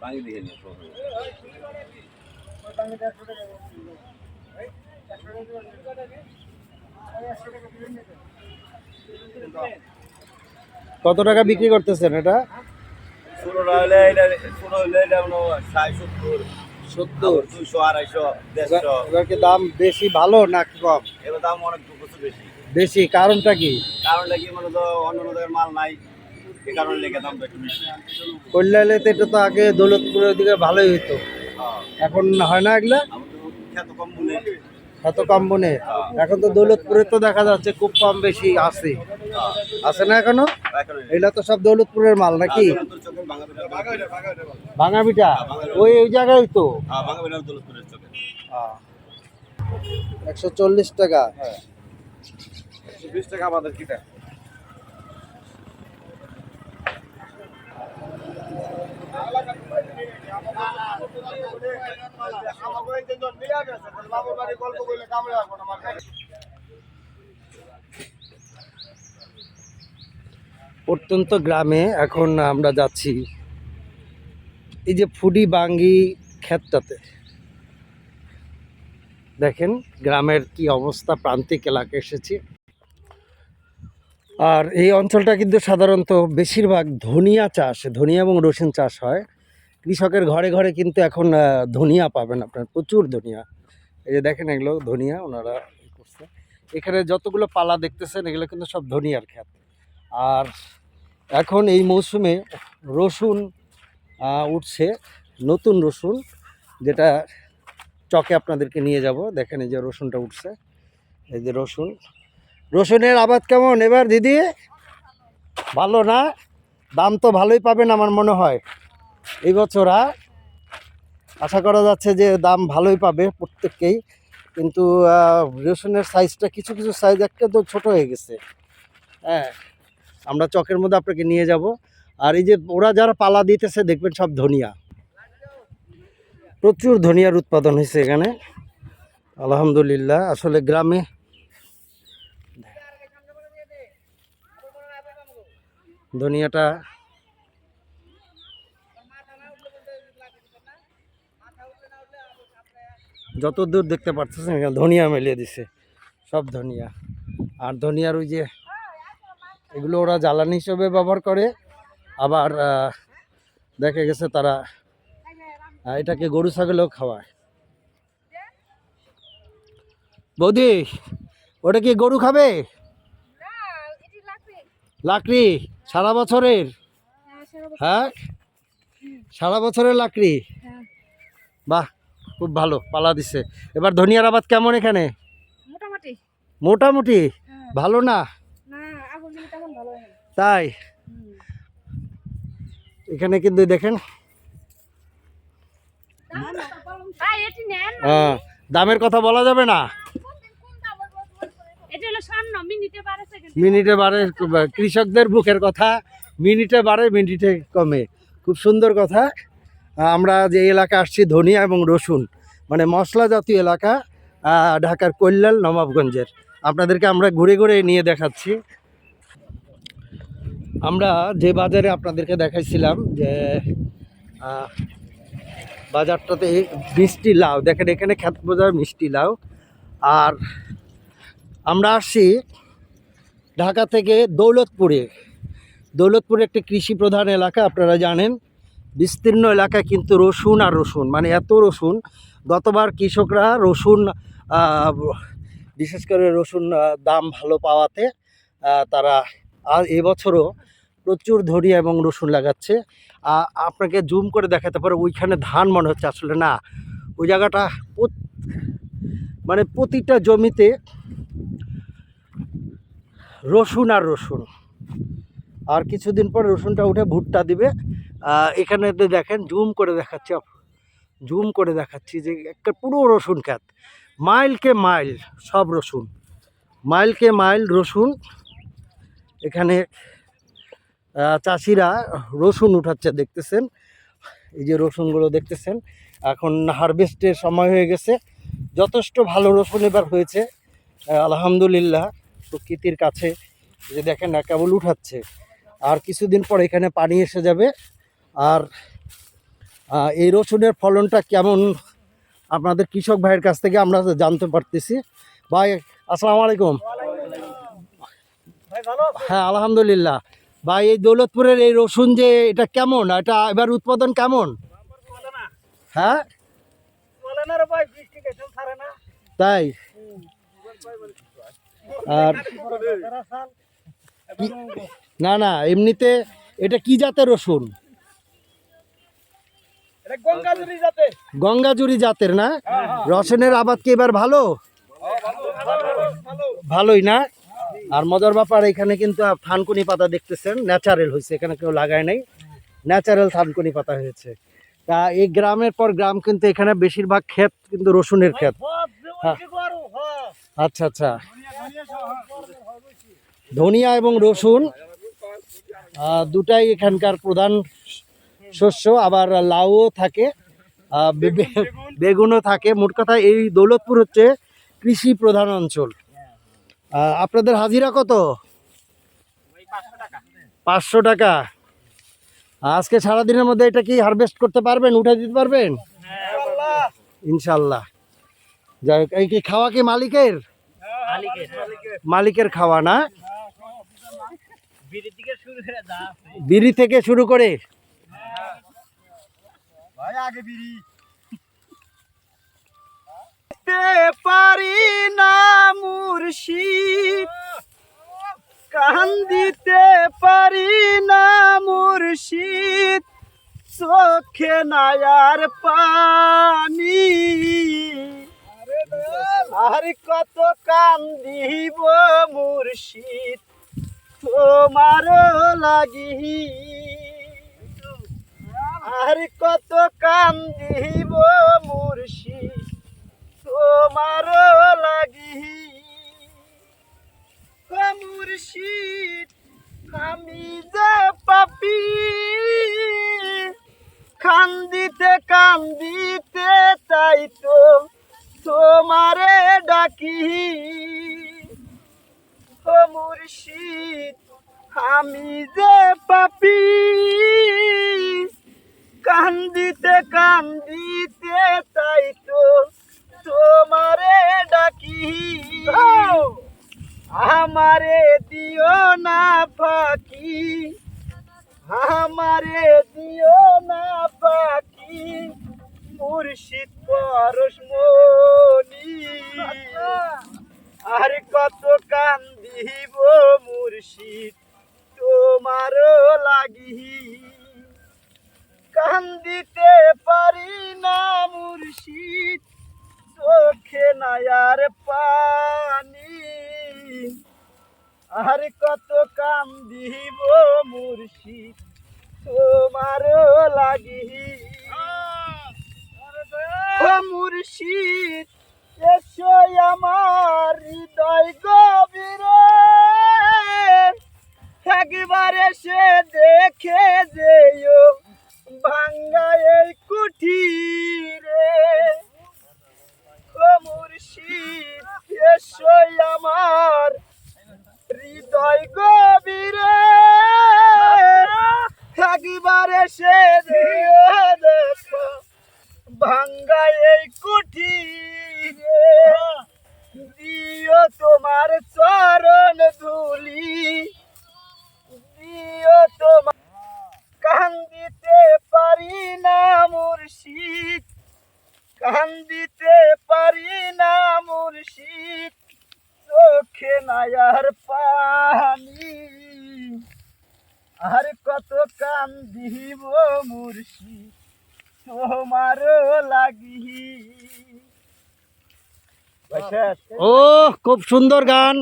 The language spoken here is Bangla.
পানি দিয়ে নিয়ে কত টাকা বিক্রি করতেছেন এটা? সত্তর। দুইশো আড়াইশো কি দাম বেশি ভালো না কম? এবার দাম অনেক বেশি। বেশি কারণটা কি? কারণ লাগি মানে তো অন্য অন্য মাল নাই। এই কারণে লেগে দামটা একটু বেশি। কল্যাণীতে এটা তো আগে দৌলতপুরের দিকে ভালোই হতো হ্যাঁ, এখন হয় না এগুলা? খ্যাত কম বলে এত কম বনে এখন তো দৌলতপুরে তো দেখা যাচ্ছে খুব কম বেশি আছে। আছে না এখনও? এগুলা তো সব দৌলতপুরের মাল নাকি? ভাঙা পিঠা ওই ওই জায়গায় তো হ্যাঁ একশো চল্লিশ টাকা। বিশ টাকা আমাদের কিটা। প্রত্যন্ত গ্রামে এখন আমরা যাচ্ছি। এই যে ফুডি বাঙ্গি ক্ষেতটাতে। দেখেন, গ্রামের কি অবস্থা, প্রান্তিক এলাকা এসেছি। আর এই অঞ্চলটা কিন্তু সাধারণত বেশিরভাগ ধনিয়া চাষ, ধনিয়া এবং রসুন চাষ হয়। কৃষকের ঘরে ঘরে কিন্তু এখন ধনিয়া পাবেন আপনার, প্রচুর ধনিয়া। এই যে দেখেন এগুলো ধনিয়া, ওনারা করছে। এখানে যতগুলো পালা দেখতেছেন, এগুলো কিন্তু সব ধনিয়ার ক্ষেত। আর এখন এই মৌসুমে রসুন উঠছে, নতুন রসুন, যেটা চকে আপনাদেরকে নিয়ে যাব। দেখেন এই যে রসুনটা উঠছে। এই যে রসুন। রসুনের আবাদ কেমন? এবার দিদি? ভালো না? দাম তো ভালোই পাবেন আমার মনে হয়। এই বছর আশা করা যাচ্ছে যে দাম ভালোই পাবে প্রত্যেককেই। কিন্তু রসুনের সাইজটা কিছু কিছু সাইজ একটা তো ছোট হয়ে গেছে। হ্যাঁ আমরা চকের মধ্যে আপনাকে নিয়ে যাব। আর এই যে ওরা যারা পালা দিতেছে, দেখবেন সব ধনিয়া। প্রচুর ধনিয়ার উৎপাদন হয়েছে এখানে। আলহামদুলিল্লাহ, আসলে গ্রামে ধনিয়াটা যত দূর দেখতে পারতেছেন এখানে ধনিয়া মেলিয়ে দিছে সব ধনিয়া। আর ধনিয়ার ওই যে এগুলো ওরা জ্বালানি হিসেবে ব্যবহার করে আবার দেখা গেছে তারা এটাকে গরু ছাগলেও খাওয়ায়। বৌদি ওটা কি গরু খাবে? লাকড়ি? সারা বছরের? হ্যাঁ সারা বছরের লাকড়ি? বাহ খুব ভালো পালা দিছে। এবার ধনিয়ার আবাদ কেমন এখানে? মোটামুটি। মোটামুটি? হ্যাঁ। ভালো না? হয় তাই? এখানে কিন্তু দেখেন। আহ, দামের কথা বলা যাবে না? মিনিটে বাড়ে কৃষকদের বুকের কথা, মিনিটে বাড়ে, মিনিটে কমে। খুব সুন্দর কথা। আমরা যে এলাকা আসছি, ধনিয়া এবং রসুন মানে মশলা জাতীয় এলাকা ঢাকার কল্যাণ নবাবগঞ্জের। আপনাদেরকে আমরা ঘুরে ঘুরে নিয়ে দেখাচ্ছি। আমরা যে বাজারে আপনাদেরকে দেখাইছিলাম যে বাজারটাতে মিষ্টি লাউ, দেখেন এখানে খ্যাত বাজার মিষ্টি লাউ। আর আমরা আসছি ঢাকা থেকে দৌলতপুরে। দৌলতপুর একটি কৃষি প্রধান এলাকা, আপনারা জানেন। বিস্তীর্ণ এলাকা কিন্তু রসুন আর রসুন মানে এত রসুন। গতবার কৃষকরা রসুন বিশেষ করে রসুন দাম ভালো পাওয়াতে তারা আর এবছরও প্রচুর ধনিয়া এবং রসুন লাগাচ্ছে। আপনাকে জুম করে দেখাতে পারে, ওইখানে ধান মনে হচ্ছে আসলে না। ওই জায়গাটা মানে প্রতিটা জমিতে রসুন আর রসুন। আর কিছুদিন পর রসুনটা উঠে ভুট্টা দিবে। এখানে দেখেন জুম করে দেখাচ্ছি জুম করে দেখাচ্ছি যে একটা পুরো রসুন খ্যাত মাইলকে মাইল সব রসুন। মাইলকে মাইল রসুন। এখানে চাষিরা রসুন উঠাচ্ছে দেখতেছেন। এই যে রসুনগুলো দেখতেছেন। এখন হারভেস্টের সময় হয়ে গেছে। যথেষ্ট ভালো রসুন এবার হয়েছে। আলহামদুলিল্লাহ। প্রকৃতির কাছে যে দেখেন না কেবল উঠাচ্ছে। আর কিছুদিন পর এখানে পানি এসে যাবে। আর এই রসুনের ফলনটা কেমন আপনাদের কৃষক ভাইয়ের কাছ থেকে আমরা জানতে পারতেছি। ভাই আসসালামু আলাইকুম। হ্যাঁ আলহামদুলিল্লাহ। ভাই এই দৌলতপুরের এই রসুন যে এটা কেমন? এটা এবার উৎপাদন কেমন? হ্যাঁ? তাই? আর না না এমনিতে এটা কি জাতের রসুন? গঙ্গাজুরি জাতের। না? রসুনের আবাদ কি এবার ভালো? ভালোই না? আর মজার ব্যাপার এখানে কিন্তু থানকুনি পাতা দেখতেছেন ন্যাচারাল হয়েছে এখানে কেউ লাগায় নাই। ন্যাচারাল থানকুনি পাতা হয়েছে। তা এই গ্রামের পর গ্রাম কিন্তু এখানে বেশিরভাগ ক্ষেত কিন্তু রসুনের ক্ষেত। আচ্ছা আচ্ছা। ধনিয়া এবং রসুন দুটাই এখানকার প্রধান শস্য। আবার লাউও থাকে বেগুনও থাকে। মোট কথা এই দৌলতপুর হচ্ছে কৃষি প্রধান অঞ্চল। আপনাদের হাজিরা কত? পাঁচশো টাকা। আজকে সারাদিনের মধ্যে এটা কি হারভেস্ট করতে পারবেন উঠে দিতে পারবেন? ইনশাল্লাহ যাই হোক, এই কি খাওয়া কি মালিকের? মালিকের খাওয়া না? বিড়ি থেকে শুরু করে? পারি না মুর্শিদ। কান্দিতে পারি না মুর্শিদ। চোখে নায়ার পানি। আর কত কান্দিব মুর্শিদ, তোমার লাগি। আর কত কান্দিব মুর্শিদ, তোমার লাগি। মুর্শিদ, আমি যে পাপি, কান্দিতে কান্দিতে তাই তো তোমারে ডাকি ও মুর্শিদ আমি যে পাপি কান্দিতে কান্দিতে তাই তো তোমারে ডাকি। আমারে দিও না ফাঁকি আমারে দিও না ফাঁকি মুর্শিদ পরশ মনি আর কত কান্দিব মুর্শিদ, তোমার লাগি। কান্দিতে পারি না মুর্শিদ, চোখে নায়ার পানি। আর কত কান্দিব মুর্শিদ, তোমার লাগি। ও মুর্শিদ এসো আমার হৃদয় গভীরে। একবার এসে দেখে যেও ভাঙ্গা এই কুঠিরে। মুর্শিদ, এসো আমার হৃদয় গভীরে। একবার এসে দেখো ভাঙ্গা এই কুঠিরে। দিও তোমার চরণ ধুলি। দিও তোমার কান্দিতে পারি না মুর্শিদ। কান্দিতে পারি না মুর্শিদ। চোখে নায়ার পানি। আর কত কান্দিব মুর্শিদ তোমার লাগি ও খুব সুন্দর গান।